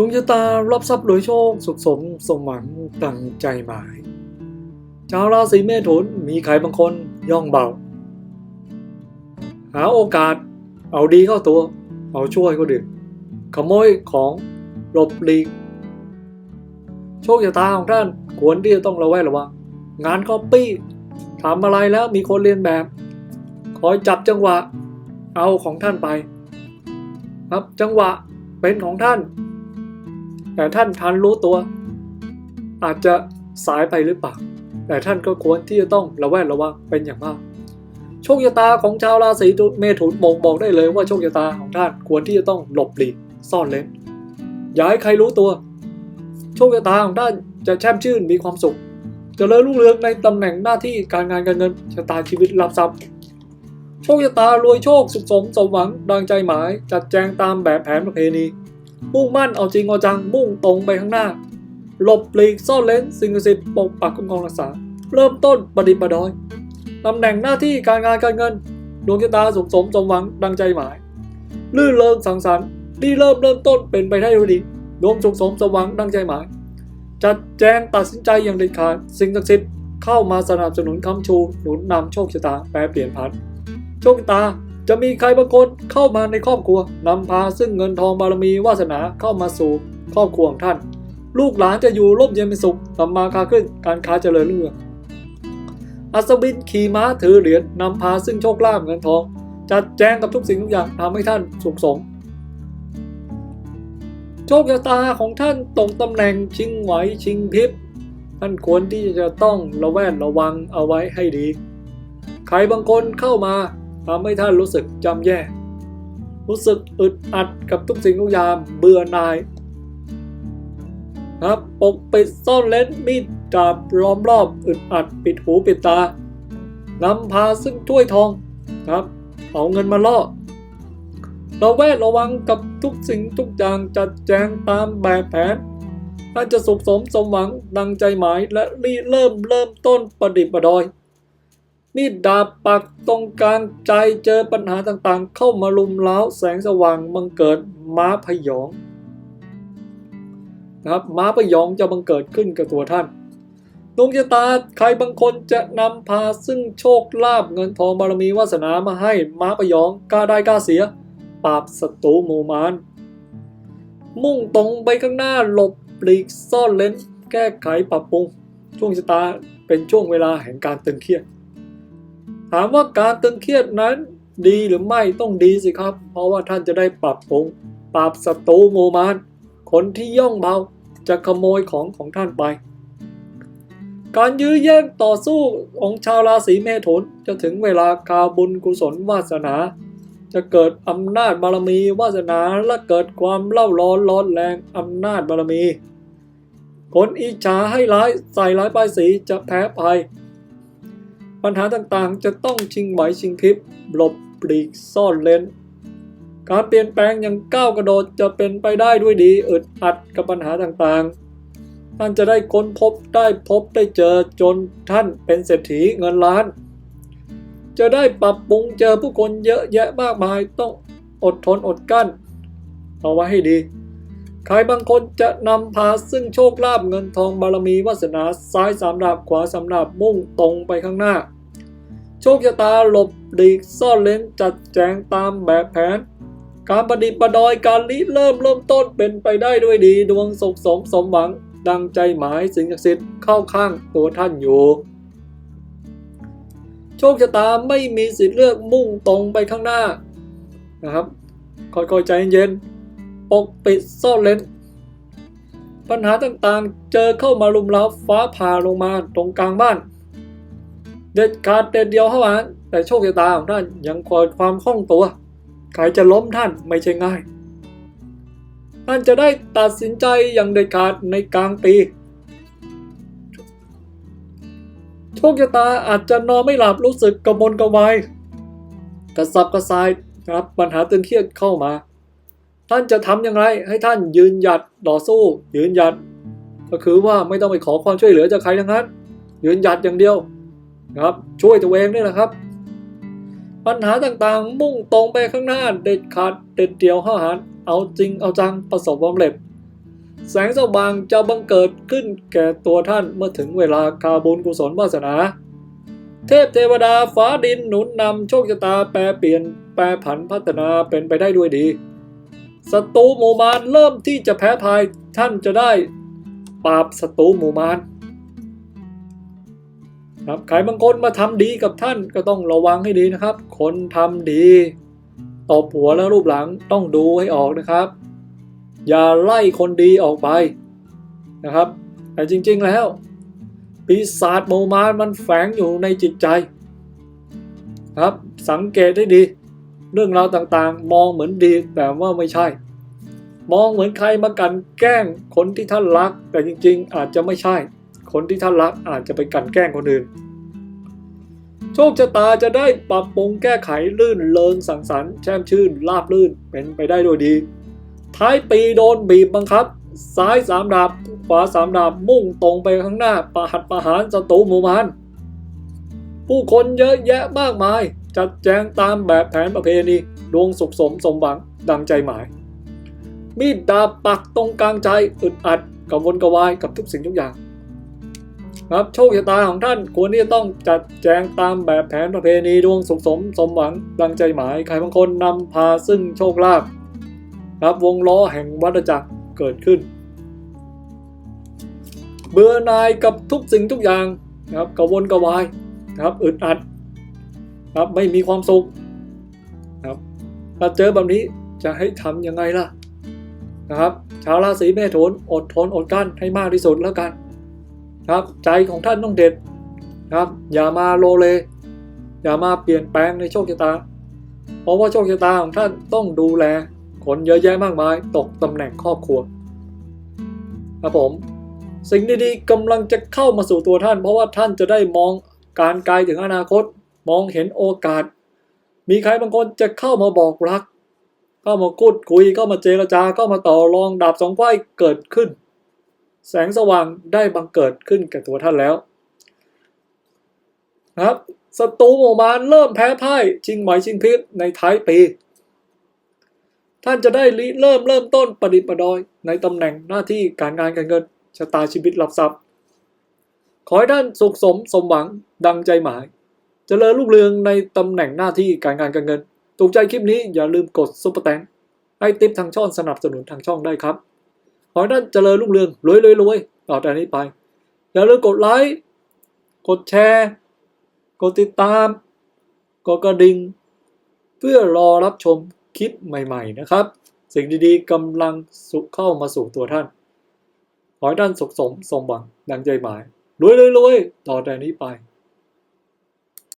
ดวงชะตารับทรัพย์รวยโชค สุขสมสมหวังดังใจหมาย ชาวราศีเมถุนมีใครบางคนย่องเบา หาโอกาสเอาดีเข้าตัว เอาช่วยคนอื่นขโมยของหลบหลีก โชคชะตาของท่านควรที่จะต้องระแวดระวังงานก๊อปปี้ทำอะไรแล้วมีคนเรียนแบบ คอยจับจังหวะเอาของท่านไป ครับจังหวะเป็นของท่าน แต่ท่านทันรู้ตัว อาจจะสายไปหรือเปล่า แต่ท่านก็ควรที่จะต้องระแวดระวังเป็นอย่างมาก โชคชะตาของชาวราศีเมถุนบ่งบอกได้เลยว่าโชคชะตาของท่านควรที่จะต้องหลบหลีกซ่อนเล้นอย่าให้ใครรู้ตัว โชคชะตาของท่านจะแช่มชื่นมีความสุขจะเจริญรุ่งเรืองในตำแหน่งหน้าที่การงานการเงินชะตาชีวิตรับทรัพย์โชคชะตารวยโชคสุขสมสมหวังดังใจหมาย จัดแจงตามแบบแผนประเพณี มุ่งมั่นเอาจริงเอาจังมุ่งตรงไปข้างหน้า หลบหลีกซ่อนเลนสิ่งศักดิ์สิทธิ์ปกปักคุ้มครองรักษา เริ่มต้นประดิษฐ์ประดอยตำแหน่งหน้าที่การงานการเงินดวงชะตาสุขสมสมหวังดังใจหมาย ลื่นเริงสังสรรค์ดีเริ่มเริ่มต้นเป็นไปได้ด้วยดีดวงสุขสมสมหวังดังใจหมาย จัดแจงตัดสินใจอย่างเด็ดขาดสิ่งศักดิ์สิทธิ์เข้ามาสนับสนุนคำชูหนุนนำโชคชะตาแปรเปลี่ยนผันโชคชะตา จะมีใครบางคนเข้ามาในครอบครัวนำพาซึ่งเงินทองบารมีวาสนาเข้ามาสู่ครอบครัวของท่าน ลูกหลานจะอยู่ร่มเย็นเป็นสุขทำมาค้าขึ้นการค้าเจริญรุ่งเรืองอัศวินขี่ม้าถือเหรียญนำพาซึ่งโชคลาภเงินทองจัดแจงกับทุกสิ่งทุกอย่างทำให้ท่านสุขสมโชคชะตาของท่านตกตำแหน่งชิงไหวชิงพริบท่านควรที่จะต้องระแวดระวังเอาไว้ให้ดี ใครบางคนเข้ามา ทำให้ท่านรู้สึกจำแย่ รู้สึกอึดอัดกับทุกสิ่งทุกอย่างเบื่อหน่ายครับปกปิดซ่อนเล้นมีดดาบล้อมรอบอึดอัดปิดหูปิดตานำพาซึ่งถ้วยทองครับ เอาเงินมาล่อเราแวดระวังกับทุกสิ่งทุกอย่างจัดแจงตามแบบแผนท่านจะสุขสมสมหวังดังใจหมายและรีเริ่มเริ่มต้นประดิษฐ์ประดอย มีดดาบปักตรงกลางใจเจอปัญหาต่างๆ เข้ามาลุมเล้าแสงสว่างบังเกิดม้าพยองนะครับม้าพยองจะบังเกิดขึ้นกับตัวท่านดวงชะตาใครบางคนจะนำพาซึ่งโชคลาภเงินทองบารมีวาสนามาให้ม้าพยองกล้าได้กล้าเสีย ปราบศัตรูหมู่มารมุ่งตรงไปข้างหน้าหลบปลีกซ่อนเลนแก้ไขปรับปรุง ช่วงชะตาเป็นช่วงเวลาแห่งการตึงเครียด ถามว่าการตึงเครียดนั้น ดีหรือไม่ต้องดีสิครับ เพราะว่าท่านจะได้ปรับปรุงปราบศัตรูหมู่มารคนที่ย่องเบาจะขโมยของของท่านไป การยื้อแย่งต่อสู้ของชาวราศีเมถุนจะถึงเวลากาบุญกุศลวาสนา จะเกิดอำนาจบารมีวาสนาและเกิดความเล่าร้อนร้อนแรงอำนาจบารมี คนอิจฉาให้ร้ายใส่ร้ายป้ายสีจะแพ้ภัย ปัญหาต่างๆ จะต้องชิงไหวชิงพริบหลบปลีกซ่อนเลนการเปลี่ยนแปลงอย่างก้าวกระโดดจะเป็นไปได้ด้วยดีอึดอัดกับปัญหาต่างๆ ท่านจะได้ค้นพบได้พบได้เจอจนท่านเป็นเศรษฐีเงินล้าน จะได้ปรับปรุงเจอผู้คนเยอะแยะมากมายต้องอดทนอดกลั้น เอาไว้ให้ดี ใครบางคนจะนำพาซึ่งโชคลาภเงินทองบารมีวาสนาซ้ายสามดาบขวาสามดาบมุ่งตรงไปข้างหน้า โชคชะตาหลบหลีกซ่อนเลนจัดแจงตามแบบแผน การประดิษฐ์ประดอยการริเริ่มเริ่มต้นเป็นไปได้ด้วยดีดวงสุขสมสมหวัง ดังใจหมายสิ่งศักดิ์สิทธิ์เข้าข้างตัวท่านอยู่ โชคชะตาไม่มีสิทธิ์เลือกมุ่งตรงไปข้างหน้านะครับค่อยๆใจเย็นๆ ปกปิดซ่อนเลนปัญหาต่างๆ เจอเข้ามาลุมเล้าฟ้าผ่าลงมาตรงกลางบ้าน เด็ดขาดเด็ดเดียวเท่านั้นแต่โชคชะตาของท่านยังคอยความคล่องตัวใครจะล้มท่านไม่ใช่ง่าย ท่านจะได้ตัดสินใจอย่างเด็ดขาดในกลางปีโชคชะตาอาจจะนอนไม่หลับรู้สึกกระวนกระวายกระสับกระส่ายครับปัญหาตึงเครียดเข้ามา ท่านจะทำอย่างไร ให้ท่านยืนหยัดต่อสู้ ยืนหยัด ก็คือว่าไม่ต้องไปขอความช่วยเหลือจากใครทั้งนั้น ยืนหยัดอย่างเดียวนะครับ ช่วยตัวเองนี่แหละครับ ปัญหาต่างๆมุ่งตรงไปข้างหน้าเด็ดขาดเด็ดเดี่ยวห้าหารเอาจริงเอาจังประสบความสำเร็จ แสงสว่างจะบังเกิดขึ้นแก่ตัวท่านเมื่อถึงเวลาคาบุญกุศลวาสนา เทพเทวดาฟ้าดินหนุนนำโชคชะตาแปรเปลี่ยนแปรผันพัฒนาเป็นไปได้ด้วยดี ศัตรูหมู่มารเริ่มที่จะแพ้ภัยท่านจะได้ปราบศัตรูหมู่มารครับใครบางคนมาทำดีกับท่านก็ต้องระวังให้ดีนะครับ คนทำดีตบหัวแล้วรูปหลังต้องดูให้ออกนะครับ อย่าไล่คนดีออกไปนะครับ แต่จริงๆแล้ว ปีศาจโมมานมันแฝงอยู่ในจิตใจ ครับสังเกตให้ดี เรื่องราวต่างๆ มองเหมือนดีแต่ว่าไม่ใช่ มองเหมือนใครมากันแกล้งคนที่ท่านรัก แต่จริงๆ อาจจะไม่ใช่ คนที่ท่านรักอาจจะไปกันแกล้งคนอื่น โชคชะตาจะได้ปรับปรุงแก้ไขลื่นเลิงสังสรรค์แช่มชื่นราบลื่นเป็นไปได้ด้วยดี ท้ายปีโดนบีบบังคับ ซ้ายสามดาบขวาสามดาบมุ่งตรงไปข้างหน้าประหัตประหารศัตรูหมู่มานผู้คนเยอะแยะมากมาย จัดแจงตามแบบแผนประเพณีดวงสุขสมสมหวังดังใจหมาย มีดดาบปักตรงกลางใจอึดอัดกระวนกวายกับทุกสิ่งทุกอย่างครับโชคชะตาของท่านควรที่จะต้องจัดแจงตามแบบแผนประเพณีดวงสุขสมสมหวังดังใจหมายใครบางคนนำพาซึ่งโชคลาภครับวงล้อแห่งวัฏจักรเกิดขึ้น เบื่อหน่ายกับทุกสิ่งทุกอย่างนะครับกระวนกระวายนะครับอึดอัด ครับไม่มีความสุขครับถ้าเจอแบบนี้จะให้ทำยังไงล่ะนะครับ ชาวราศีเมถุนอดทนอดกั้นให้มากที่สุดแล้วกันครับใจของท่านต้องเด็ดครับอย่ามาโลเล อย่ามาเปลี่ยนแปลงในโชคชะตา เพราะว่าโชคชะตาของท่านต้องดูแลคนเยอะแยะมากมายตกตำแหน่งครอบครัวครับผม สิ่งดีๆกำลังจะเข้ามาสู่ตัวท่าน เพราะว่าท่านจะได้มองการไกลถึงอนาคต มองเห็นโอกาส มีใครบางคนจะเข้ามาบอกรัก เข้ามาพูดคุยเข้ามาเจรจาก็มาต่อรองดาบสองไขว้เกิดขึ้น แสงสว่างได้บังเกิดขึ้นแก่ตัวท่านแล้วนะครับศัตรูหมู่มารเริ่มแพ้พ่ายชิงไหวชิงพริบในท้ายปี ท่านจะได้ริเริ่มเริ่มต้นประดิษฐ์ประดอย ในตำแหน่งหน้าที่การงานการเงินชะตาชีวิตรับทรัพย์ ขอให้ท่านสุขสมสมหวังดังใจหมาย จเจริญรุ่งเรืองในตำแหน่งหน้าที่การงานการเงิน ถูกใจคลิปนี้อย่าลืมกดซุปเปอร์แตงให้ติปทางช่องสนับสนุนทางช่องได้ครับ ขอให้ท่านเจริญรุ่งเรืองรวยรวยรวยต่อจากนี้ไป อย่าลืมกดไลค์กดแชร์ กดติดตาม กดกระดิ่งเพื่อรอรับชมคลิปใหม่ ๆ นะครับ สิ่งดีๆกำลังสุเข้ามาสู่ตัวท่าน ขอให้ท่านสุขสมสมหวังดังใจหมายรวยรวยรวยต่อแต่นี้ไป